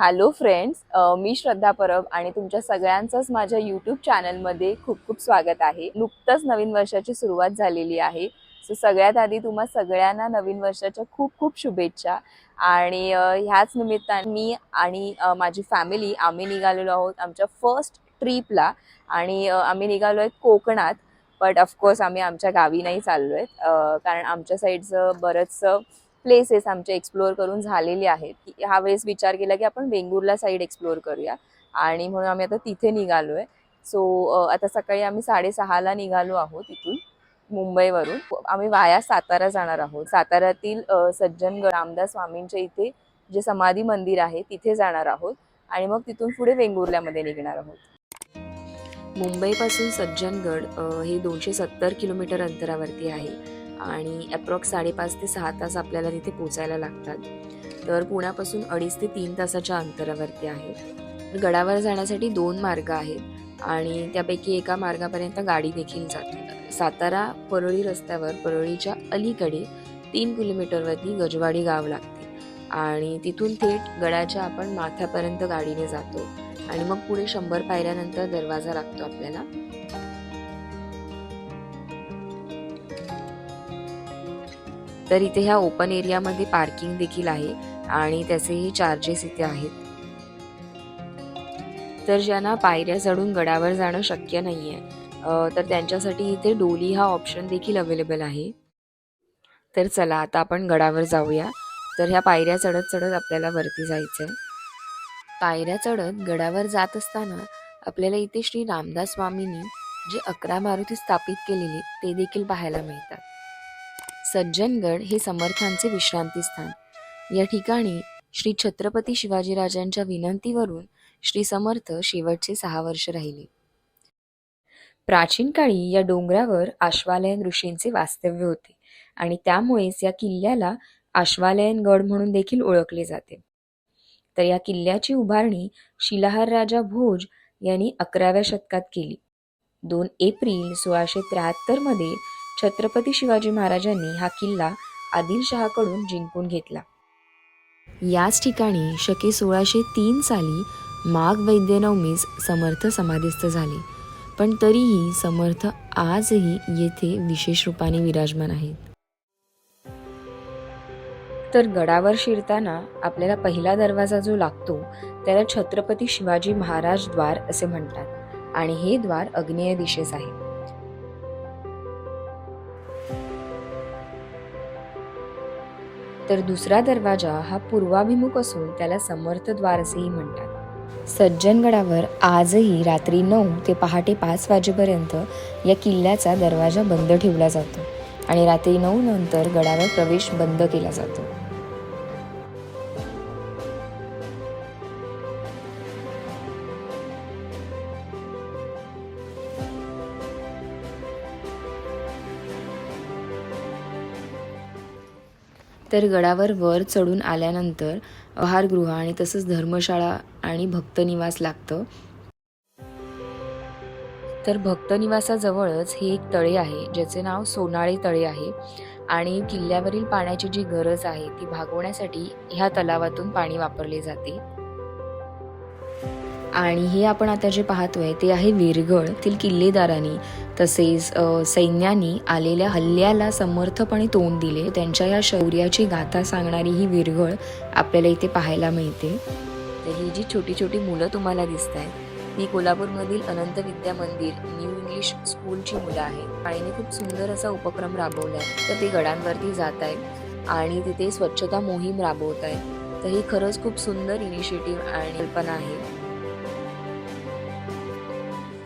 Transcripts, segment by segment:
Hello friends मी श्रद्धा परब आणि तुमच्या सगळ्यांचंच माझ्या यूट्यूब चॅनलमध्ये खूप खूप स्वागत आहे. नुकतंच नवीन वर्षाची सुरुवात झालेली आहे. सो सगळ्यात आधी तुम्हा सगळ्यांना नवीन वर्षाच्या खूप खूप शुभेच्छा. आणि ह्याच निमित्ताने मी आणि माझी फॅमिली आम्ही निघालेलो आहोत आमच्या फर्स्ट ट्रीपला आणि आम्ही निघालो आहेत कोकणात बट ऑफकोर्स आम्ही आमच्या गावी नाही चाललो आहेत कारण आमच्या साईडचं बरंचसं प्लेसेस आमचे एक्सप्लोअर करून झालेले आहेत. की ह्या वेळेस विचार केला की आपण वेंगुर्ला साईड एक्सप्लोअर करूया. आणि म्हणून आम्ही आता तिथे निघालो आहे सो आता सकाळी आम्ही साडेसहाला निघालो आहोत इथून मुंबईवरून. आम्ही वाया सातारा जाणार आहोत. साताऱ्यातील सज्जनगड रामदास स्वामींच्या इथे जे समाधी मंदिर आहे तिथे जाणार आहोत. आणि मग तिथून पुढे वेंगुर्ल्यामध्ये निघणार आहोत. मुंबईपासून सज्जनगड हे दोनशे सत्तर किलोमीटर अंतरावरती आहे. आणि अप्रॉक्स साडेपाच ते सहा तास आपल्याला तिथे पोचायला लागतात. तर पुण्यापासून अडीच ते तीन तासाच्या अंतरावरती आहे. गडावर जाण्यासाठी दोन मार्ग आहेत आणि त्यापैकी एका मार्गापर्यंत गाडी देखील जाते. सातारा परळी रस्त्यावर परळीच्या अलीकडे तीन किलोमीटरवरती गजवाडी गाव लागते आणि तिथून थेट गडाच्या आपण माथ्यापर्यंत गाडीने जातो आणि मग पुढे शंभर पायऱ्यानंतर दरवाजा लागतो आपल्याला. तर इथे ह्या ओपन एरियामध्ये पार्किंग देखील आहे आणि त्याचेही चार्जेस इथे आहेत. तर ज्यांना पायऱ्या चढून गडावर जाणं शक्य नाही आहे तर त्यांच्यासाठी इथे डोली हा ऑप्शन देखील अवेलेबल आहे. तर चला आता आपण गडावर जाऊया. तर ह्या पायऱ्या चढत चढत आपल्याला वरती जायचं आहे पायऱ्या चढत गडावर जात असताना आपल्याला इथे श्री रामदास स्वामींनी जे अकरा मारुती स्थापित केलेले ते देखील पाहायला मिळतात. सज्जनगड हे समर्थांचे विश्रांतीस्थान या ठिकाणी श्री छत्रपती शिवाजीराजांच्या विनंतीवरून श्री समर्थ शेवटचे सहा वर्ष राहिले. प्राचीन काळी या डोंगरावर आश्वालयन ऋषींचे वास्तव्य होते आणि त्यामुळेच या किल्ल्याला आश्वालयन गड म्हणून देखील ओळखले जाते. तर या किल्ल्याची उभारणी शिलाहार राजा भोज यांनी अकराव्या शतकात केली. दोन एप्रिल सोळाशे त्र्याहत्तरमध्ये छत्रपती शिवाजी महाराजांनी हा किल्ला आदिलशहाकडून जिंकून घेतला. याच ठिकाणी शके सोळाशे तीन साली माघ वैद्यनवमीस समर्थ समाधिस्थ झाले. पण तरीही समर्थ आजही येथे विशेष रूपाने विराजमान आहेत. तर गडावर शिरताना आपल्याला पहिला दरवाजा जो लागतो त्याला छत्रपती शिवाजी महाराज द्वार असे म्हणतात. आणि हे द्वार अग्नेय दिशेस आहे. तर दुसरा दरवाजा हा पूर्वाभिमुख असून त्याला समर्थद्वार असेही म्हणतात. सज्जनगडावर आजही रात्री नऊ ते पहाटे पाच वाजेपर्यंत या किल्ल्याचा दरवाजा बंद ठेवला जातो आणि रात्री नऊ नंतर गडावर प्रवेश बंद केला जातो. तर गडावर वर चढून आल्यानंतर आहारगृह आणि तसंच धर्मशाळा आणि भक्तनिवास लागतं. तर भक्तनिवासाजवळच हे एक तळे आहे ज्याचे नाव सोनाळे तळे आहे. आणि किल्ल्यावरील पाण्याची जी गरज आहे ती भागवण्यासाठी ह्या तलावातून पाणी वापरले जाते. आणि हे आपण आता जे पाहतोय ते आहे वीरगळ तील किल्लेदारांनी तसेच सैन्यानी आलेल्या हल्ल्याला समर्थपणे तोंड दिले. त्यांच्या या शौर्याची गाथा सांगणारी ही विरघळ आपल्याला इथे पाहायला मिळते. तर ही जी छोटी छोटी मुलं तुम्हाला दिसत आहेत ही कोल्हापूरमधील अनंत विद्या मंदिर न्यू इंग्लिश स्कूलची मुलं आहेत. आणि खूप सुंदर असा उपक्रम राबवला आहे तर ते गडांवरती जात आहेत आणि तिथे स्वच्छता मोहीम राबवत आहेत तर ही खरंच खूप सुंदर इनिशिएटिव्ह आणि कल्पना आहे.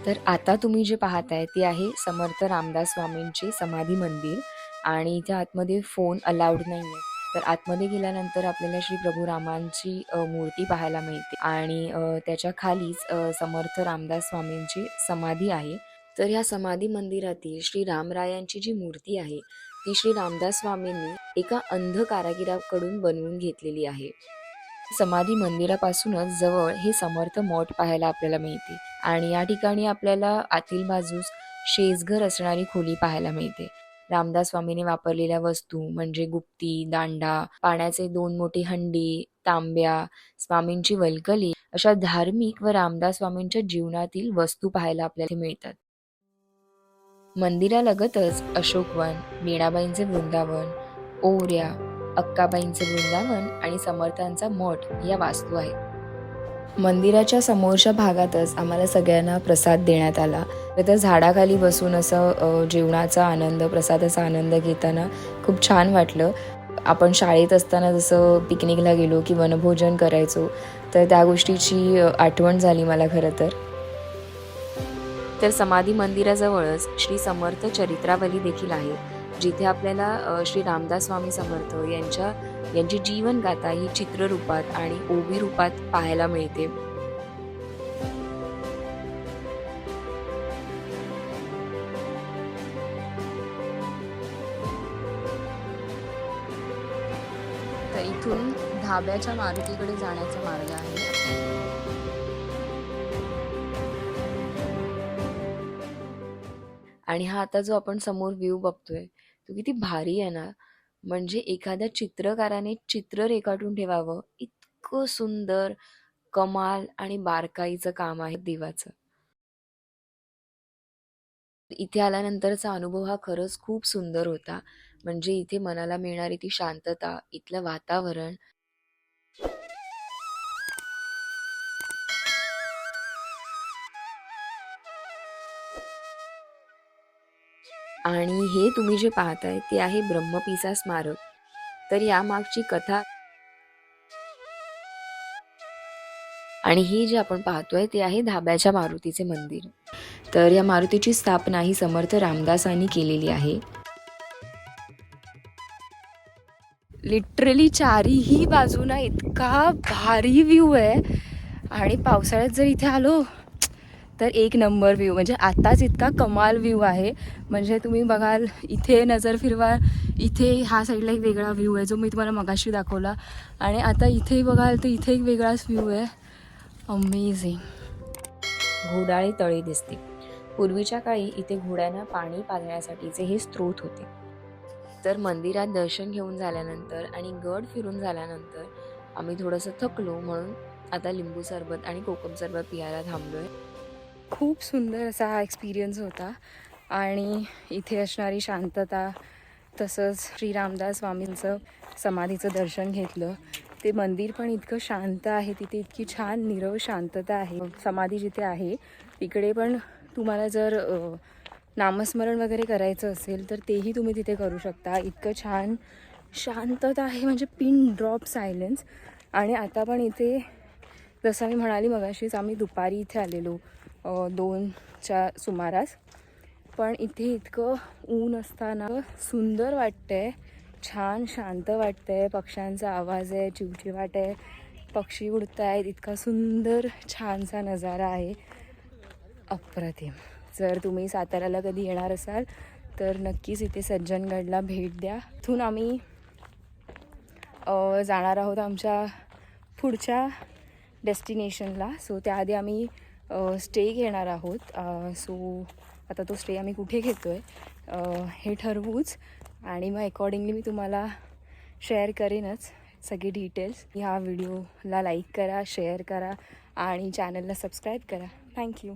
तर आता तुम्ही जे पाहताय ते आहे समर्थ रामदास स्वामींचे समाधी मंदिर आणि इथे आतमध्ये फोन अलाउड नाही आहे तर आतमध्ये गेल्यानंतर आपल्याला श्री प्रभू रामांची मूर्ती पाहायला मिळते आणि त्याच्या खालीच समर्थ रामदास स्वामींची समाधी आहे. तर ह्या समाधी मंदिरातील श्री रामरायांची जी मूर्ती आहे ती श्री रामदास स्वामींनी एका अंध कारागिराकडून बनवून घेतलेली आहे. समाधी मंदिरापासूनच जवळ हे समर्थ मठ पाहायला आपल्याला मिळते. आणि या ठिकाणी आपल्याला आतील बाजूस शेजघर असणारी खोली पाहायला मिळते. रामदास स्वामीने वापरलेल्या वस्तू म्हणजे गुप्ती दांडा पाण्याचे दोन मोठे हंडी तांब्या स्वामींची वलकली अशा धार्मिक व रामदास स्वामींच्या जीवनातील वस्तू पाहायला आपल्याला मिळतात. मंदिरालगतच अशोकवन मीणाबाईंचे वृंदावन ओऱ्या अक्काबाईंचे वृंदावन आणि समर्थांचा मठ या वास्तू आहेत. मंदिराच्या समोरच्या भागातच आम्हाला सगळ्यांना प्रसाद देण्यात आला. तर झाडाखाली बसून असं जेवणाचा आनंद प्रसादाचा आनंद घेताना खूप छान वाटलं. आपण शाळेत असताना जसं पिकनिकला गेलो की वनभोजन करायचो तर त्या गोष्टीची आठवण झाली मला खरं तर. तर समाधी मंदिराजवळच श्री समर्थ चरित्रावली देखील आहे. जिथे आपल्याला श्री रामदास स्वामी समर्थ यांच्या यांची जीवनगाथा ही चित्ररूपात आणि ओवी रूपात पाहायला मिळते. तर इथून धाब्याच्या मारुतीकडे जाण्याचा मार्ग आहे. आणि हा आता जो आपण समोर व्ह्यू बघतोय तो किती भारी आहे ना. म्हणजे एखाद्या चित्रकाराने चित्र रेखाटून ठेवावं. इतकं सुंदर कमाल आणि बारकाईचं काम आहे देवाचं. इथे आल्यानंतरचा अनुभव हा खरंच खूप सुंदर होता. म्हणजे इथे मनाला मिळणारी ती शांतता इथलं वातावरण. आणि हे तुम्ही जे पाहताय ते आहे ब्रह्मपिसा स्मारक. तर यामागची कथा आणि ही जे आपण पाहतोय ते आहे धाब्याच्या मारुतीचे मंदिर. तर या मारुतीची स्थापना ही समर्थ रामदासांनी केलेली आहे. लिटरली चारीही बाजूना इतका भारी व्ह्यू आहे. आणि पावसाळ्यात जर इथे आलो तर एक नंबर व्ह्यू म्हणजे आत्ताच इतका कमाल व्ह्यू आहे. म्हणजे तुम्ही बघाल इथे नजर फिरवा इथे हा साईडला एक वेगळा व्ह्यू आहे जो मी तुम्हाला मगाशी दाखवला. आणि आता इथेही बघाल तर इथे एक वेगळाच व्ह्यू आहे. अमेझिंग घोडाळी तळे दिसते. पूर्वीच्या काळी इथे घोड्यांना पाणी पाजण्यासाठीचे हे स्रोत होते. तर मंदिरात दर्शन घेऊन झाल्यानंतर आणि गड फिरून झाल्यानंतर आम्ही थोडंसं थकलो म्हणून आता लिंबू सरबत आणि कोकम सरबत पियायला थांबलोय. खूप सुंदर असा हा एक्सपिरियन्स होता. आणि इथे असणारी शांतता तसंच श्री रामदास स्वामींचं समाधीचं दर्शन घेतलं. ते मंदिर पण इतकं शांत आहे तिथे इतकी छान निरव शांतता आहे. समाधी जिथे आहे तिकडे पण तुम्हाला जर नामस्मरण वगैरे करायचं असेल तर तेही तुम्ही तिथे करू शकता. इतकं छान शांतता आहे म्हणजे पिन ड्रॉप सायलेन्स आणि आता पण इथे जसं मी म्हणाली मगाशीच आम्ही दुपारी इथे आलेलो. दोनच्या सुमारास. पण इथे इतकं ऊन असताना सुंदर वाटतंय. छान शांत वाटतंय. पक्ष्यांचा आवाज आहे चिवचिवाट आहे. पक्षी उडत आहेत इतका सुंदर छानसा नजारा आहे. अप्रतिम. जर तुम्ही साताऱ्याला कधी येणार असाल तर नक्कीच इथे सज्जनगडला भेट द्या. इथून आम्ही जाणार आहोत आमच्या पुढच्या डेस्टिनेशनला. सो त्याआधी आम्ही स्टे घेणार आहोत. सो आता तो स्टे आम्ही कुठे घेतो आहे हे ठरवूच आणि मग अकॉर्डिंगली मी तुम्हाला शेअर करेनच सगळे डिटेल्स ह्या व्हिडिओला लाईक करा शेअर करा आणि चॅनलला सबस्क्राईब करा. थँक्यू